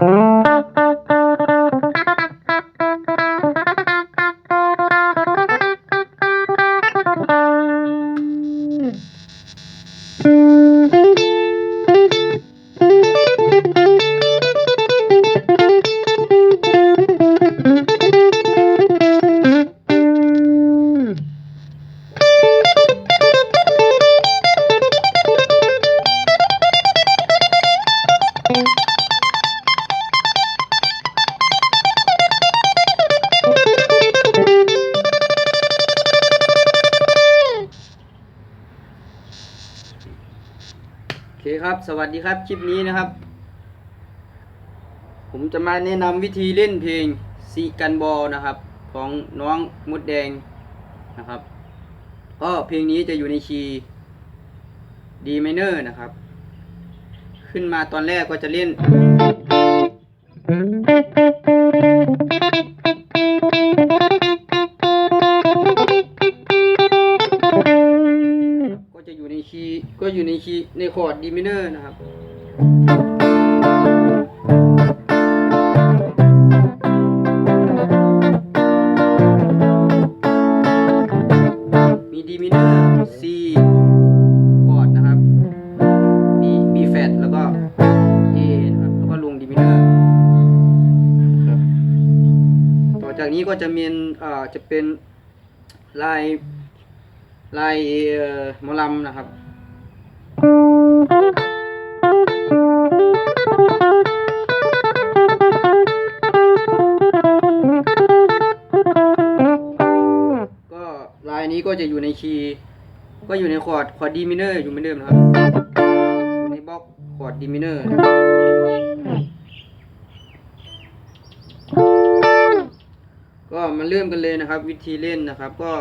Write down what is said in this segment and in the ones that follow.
โวัสดีครับ คลิปนี้นะครับ ผมจะมาแนะนำวิธีเล่นเพลงซีกันบอลนะครับ ของน้องมดแดงนะครับก็เพลงนี้จะอยู่ในคีย์ดีไมเนอร์นะครับ ขึ้นมาตอนแรกก็จะเล่น ก็อยู่ในคีย์ในคอร์ดดีไมเนอร์นะครับ มีดีมิเนอร์ C คอร์ดนะครับ B B flat แล้วก็ A นะครับ แล้วก็ลงดีมิเนอร์ครับต่อจากนี้ก็จะมีเอ่อจะเป็นลายลายเอ่อหมอลำนะครับ นี้ก็จะอยู่ในคีย์ก็อยู่ในคอร์ดคอร์ดดีมิเนอร์อยู่เหมือนเดิมนะครับในบล็อกคอร์ดดีมิเนอร์ก็มาเริ่มกันเลยนะครับ วิธีเล่นนะครับก็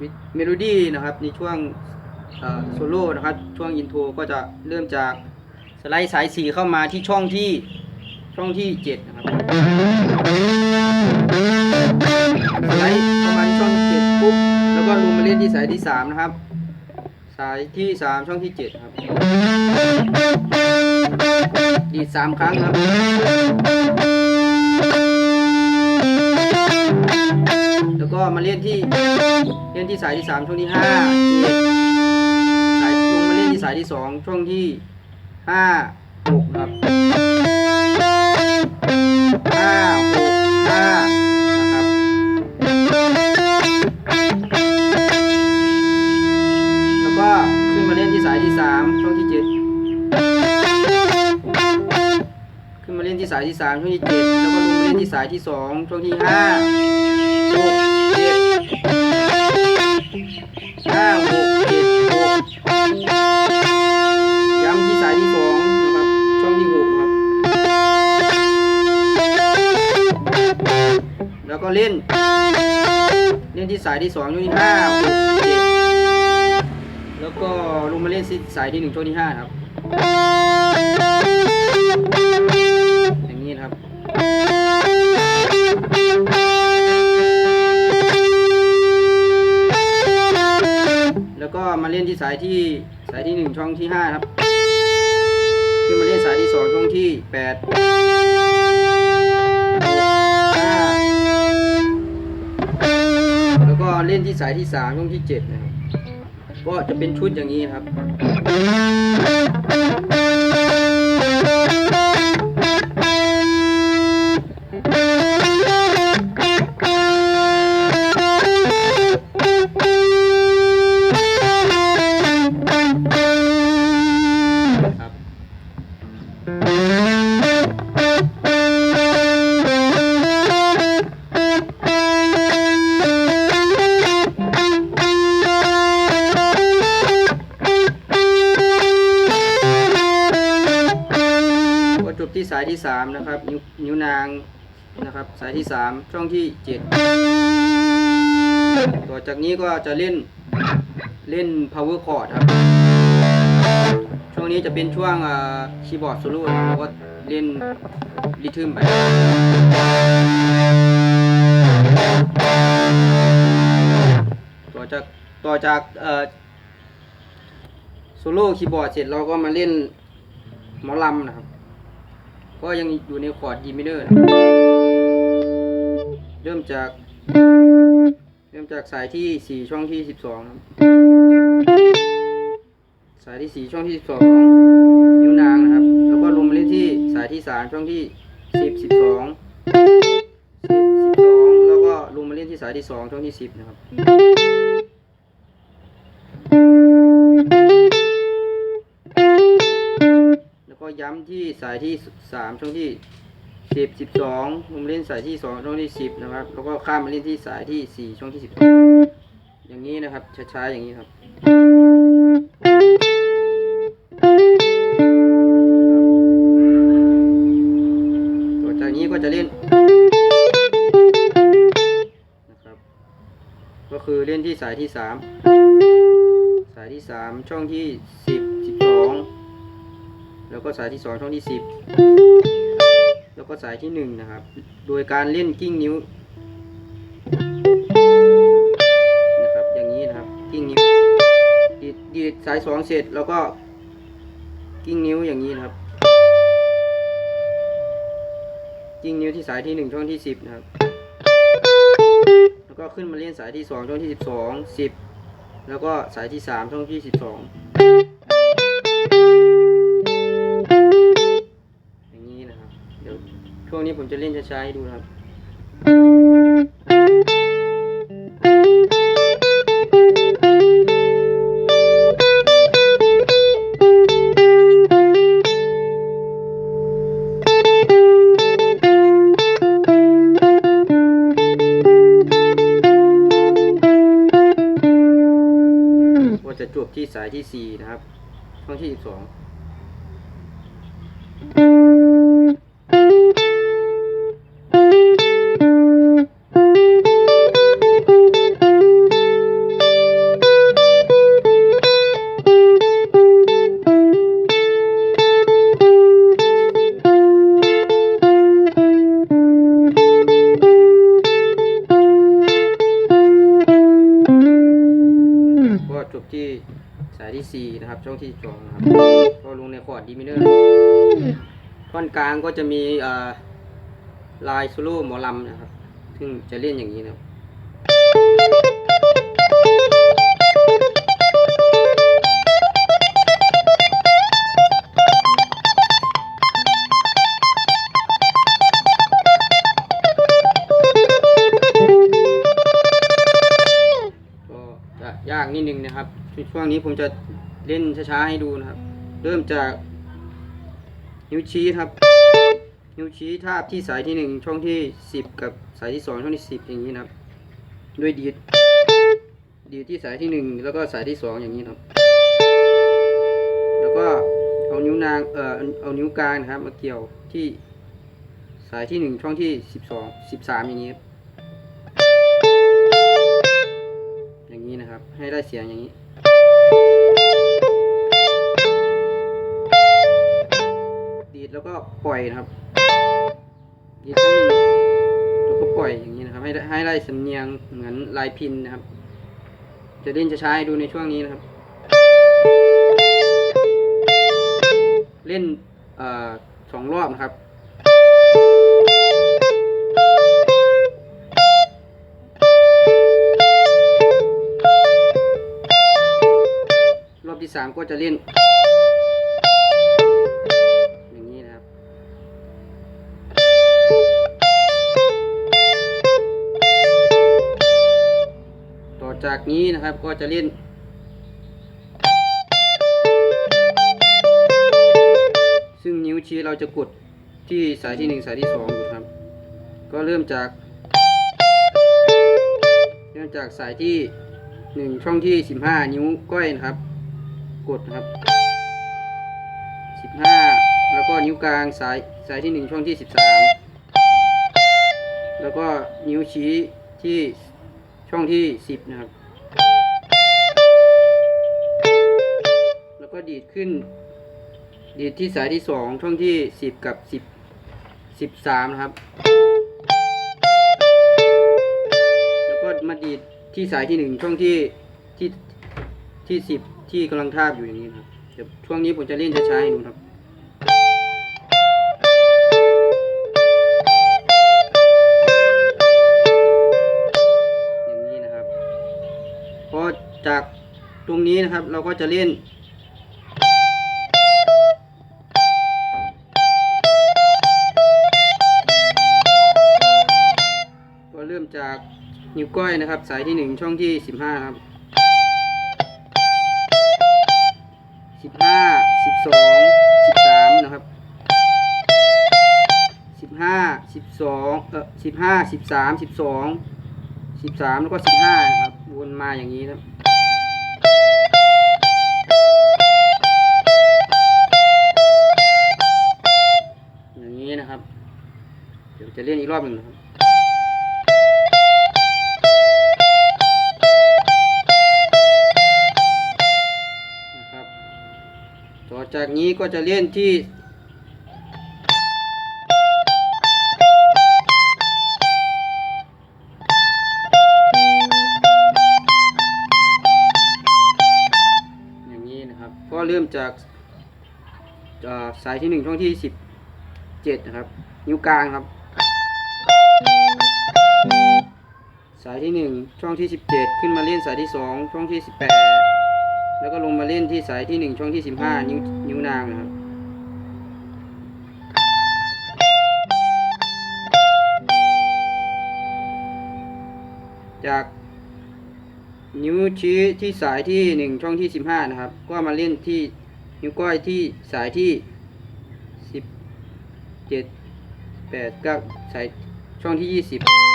วิเมโลดี้นะครับในช่วงโซโล่นะครับช่วงอินโทรก็จะเริ่มจากสไลด์สายสีเข้ามาที่ช่องที่ช่องที่เจ็ดนะครับสไลด์ แล้วก็ลงมาเล่นที่สายที่สามนะครับ สายที่สามช่องที่เจ็ดครับดีดสามครั้งครับแล้วก็มาเล่นที่เล่นที่สายที่สามช่องที่ห้าสายลงมาเล่นที่สายที่สองช่องที่ห้าหกครับ สายที่สามช่องที่เจ็ดขึ้นมาเล่นที่สายที่สามช่องที่เจ็ดแล้วก็ลงมาเล่นที่สายที่สองช่องที่ห้าหกเจ็ดห้าหกเจ็ดหกย้ำที่สายที่สองนะครับช่องที่หกนะครับ แล้วก็เล่น เล่นที่สายที่สองช่องที่ห้าหกเจ็ด ลงมาเล่นสายที่หนึ่งช่วงที่ห้าครับ อย่างนี้นะครับ แล้วก็มาเล่นที่สายที่สายที่หนึ่งช่องที่ห้าครับขึ้นมาเล่นสายที่สองช่องที่แปดห้าแล้วก็เล่นที่สายที่สามช่องที่เจ็ดนะครับ ก็จะเป็นชุดอย่างนี้ครับครับ ที่สายที่สามนะครับ นิ้วนิ้วนางนะครับ สายที่สามช่องที่เจ็ดต่อจากนี้ก็จะเล่นเล่น power chord ครับ ช่วงนี้จะเป็นช่วงคีย์บอร์ดโซโล่ครับแล้วก็เล่นริทึมไปต่อจากต่อจากโซโล่คีย์บอร์ดเสร็จเราก็มาเล่นหมอลำนะครับ ก็ยังอยู่ในคอร์ด D minor นะเริ่มจาก เริ่มจากสายที่สี่ช่องที่สิบสองครับสายที่สี่ช่องที่สิบสองนิ้วนางนะครับ แล้วก็ลงมาเล่นที่สายที่สามช่องที่สิบสิบสองสิบสิบสองแล้วก็ลงมาเล่นที่สายที่สองช่องที่สิบนะครับ ย้ำที่สายที่สามช่องที่สิบสิบสองลงมเล่นสายที่สองช่องที่สิบนะครับ แล้วก็ข้ามมาเล่นที่สายที่สี่ช่องที่สิบอย่างนี้นะครับช้าๆอย่างนี้ครับต่อจากนี้ก็จะเล่นนะครับ ก็คือเล่นที่สายที่สามสายที่สามช่องที่สิบ แล้วก็สายที่2ช่องที่ 10 แล้วก็สายที่ 1 นะครับ โดยการเล่นกิ้งนิ้วนะครับอย่างนี้นะครับกิ้งนิ้วดีดดีสาย 2 เสร็จแล้วก็กิ้งนิ้วอย่างนี้นะครับ กิ้งนิ้วที่สายที่ 1 ช่องที่ 10 นะครับ แล้วก็ขึ้นมาเล่นสายที่ 2 ช่องที่ 12 10 แล้วก็สายที่ 3 ช่องที่ 12 ช่วงนี้ผมจะเล่นช้าๆให้ดูนะครับว่าจะจวบที่สายที่ 4 นะครับ ช่องที่ 12ายที่สี่นะครับ ช่องที่สองนะครับก็ลงในคอร์ดดีมิเนอร์ท่อนกลางก็จะมีลายโซโล่หมอลำนะครับ ซึ่งจะเล่นอย่างนี้นะครับ ช่วงนี้ผมจะเล่นช้าๆให้ดูนะครับ เริ่มจาก นิ้วชี้ครับ นิ้วชี้ทาบที่สายที่หนึ่งช่องที่สิบกับสายที่สองช่องที่สิบอย่างนี้นะครับ ด้วยดีดดีดที่สายที่หนึ่งแล้วก็สายที่สองอย่างนี้นะครับ แล้วก็เอานิ้วนางเอ่อเอานิ้วกลางนะครับ มาเกี่ยวที่สายที่หนึ่งช่องที่สิบสองสิบสามอย่างนี้ อย่างนี้นะครับ ให้ได้เสียงอย่างนี้ ปล่อยนะครับดีดครั้งนึงแล้วก็ปล่อยอย่างนี้นะครับ ให้ให้ได้สำเนียงเหมือนลายพินนะครับ จะเล่นจะใช้ดูในช่วงนี้นะครับ เล่นเอ่อสองรอบนะครับรอบที่สามก็จะเล่น จากนี้นะครับก็จะเล่น ซึ่งนิ้วชี้เราจะกดที่สายที่หนึ่งสายที่สองอยู่ครับ ก็เริ่มจาก เริ่มจากสายที่หนึ่งช่องที่สิบห้านิ้วก้อยนะครับ กดนะครับสิบห้าแล้วก็นิ้วกลางสายสายที่หนึ่งช่องที่สิบสามแล้วก็นิ้วชี้ที่ ช่องที่สิบนะครับ แล้วก็ดีดขึ้น ดีดที่สายที่สองช่องที่สิบกับสิบสิบสามนะครับ แล้วก็มาดีดที่สายที่หนึ่งช่องที่ที่ที่สิบที่กำลังทาบอยู่อย่างนี้นะครับเดี๋ยวช่วงนี้ผมจะเล่นช้าๆให้ดูครับ จากตรงนี้นะครับเราก็จะเล่น ก็เริ่มจากนิ้วก้อยนะครับ สายที่หนึ่งช่องที่สิบห้าครับสิบห้าสิบสองสิบสามนะครับสิบห้าสิบสองเออสิบห้าสิบสามสิบสองสิบสามแล้วก็สิบห้านะครับ วนมาอย่างนี้ครับ จะเล่นอีกรอบหนึ่งนะครับนะครับ ต่อจากนี้ก็จะเล่นที่อย่างนี้นะครับก็เริ่มจากสายที่หนึ่งช่องที่สิบเจ็ดนะครับ นิ้วกลางครับ สายที่ 1 ช่องที่ 17 ขึ้นมาเล่นสายที่ 2 ช่องที่ 18 แล้วก็ลงมาเล่นที่สายที่ 1 ช่องที่ 15 นิ้วนิ้วนางนะครับจากนิ้วชี้ที่สายที่ 1 ช่องที่ 15 นะครับ ก็มาเล่นที่นิ้วก้อยที่สายที่ 17 8 9 สายช่องที่ 20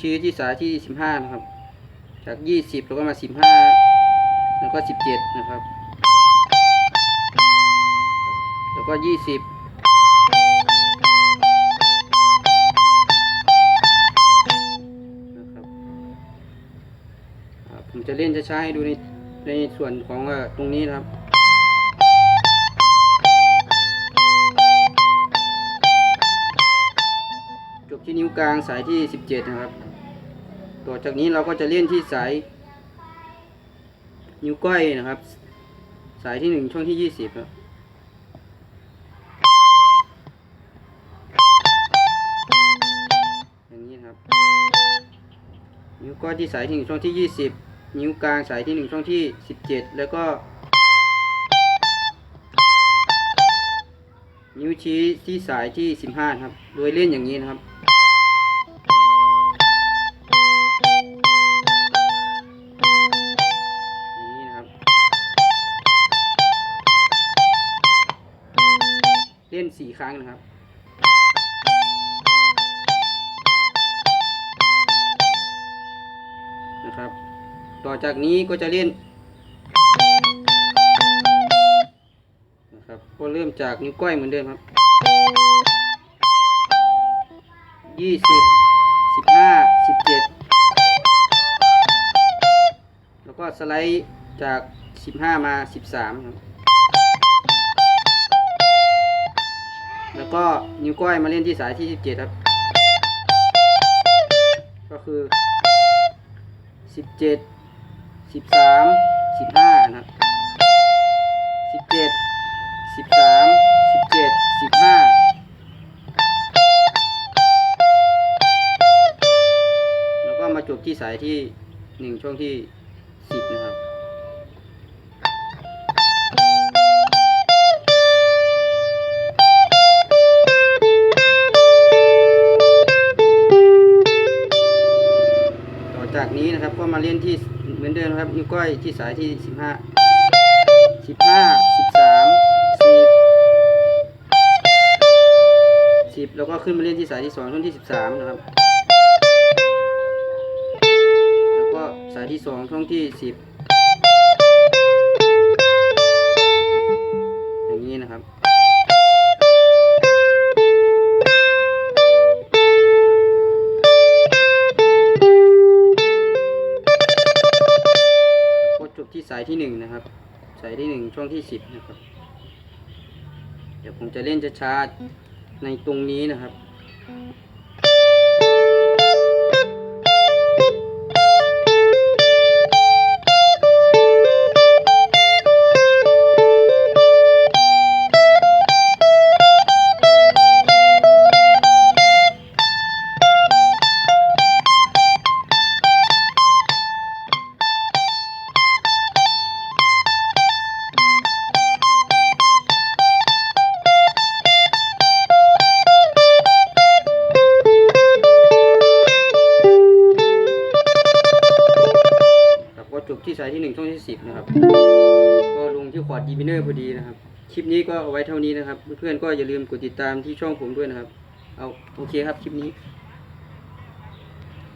ชี้ที่สายที่สิบห้านะครับ จากยี่สิบแล้วก็มาสิบห้าแล้วก็สิบเจ็ดนะครับ แล้วก็ยี่สิบนะครับผมจะเล่นช้าๆให้ดูในในส่วนของตรงนี้นะครับจบที่นิ้วกลางสายที่ 17 นะครับ ต่อจากนี้เราก็จะเล่นที่สาย นิ้วก้อยนะครับ สายที่1ช่องที่20ครับอย่างนี้ครับ นิ้วก้อยที่สายที่1ช่องที่20นิ้วกลางสายที่1ช่องที่17แล้วก็ นิ้วชี้ที่สายที่15นะครับ โดยเล่นอย่างนี้นะครับ รั้งนะครับ นะครับ ต่อจากนี้ก็จะเล่น นะครับ ก็เริ่มจากนิ้วก้อยเหมือนเดิมครับยี่สิบสิบห้าสิบเจ็ดแล้วก็สไลด์จากสิบห้ามาสิบสามครับ แล้วก็นิ้วก้อยมาเล่นที่สายที่สิบเจ็ดครับ ก็คือสิบเจ็ดสิบสามสิบห้านะครับสิบเจ็ดสิบสามาแล้วก็มาจบที่สายที่หนึ่งช่วงที่สิบนะครับ จากนี้นะครับก็มาเล่นที่เหมือนเดิมครับนิ้วก้อยที่สายที่ 15 15 13 10 10 แล้วก็ขึ้นมาเล่นที่สายที่2ช่วงที่ 13 นะครับ แล้วก็สายที่ 2 ช่วงที่ 10 สายที่หนึ่งนะครับ สายที่หนึ่งช่วงที่สิบนะครับ เดี๋ยวผมจะเล่นช้าๆในตรงนี้นะครับครับ งที่คอร์ดดีมิเนอร์พอดีนะครับ คลิปนี้ก็เอาไว้เท่านี้นะครับ เพื่อนๆก็อย่าลืมกดติดตามที่ช่องผมด้วยนะครับ เอาโอเคครับคลิปนี้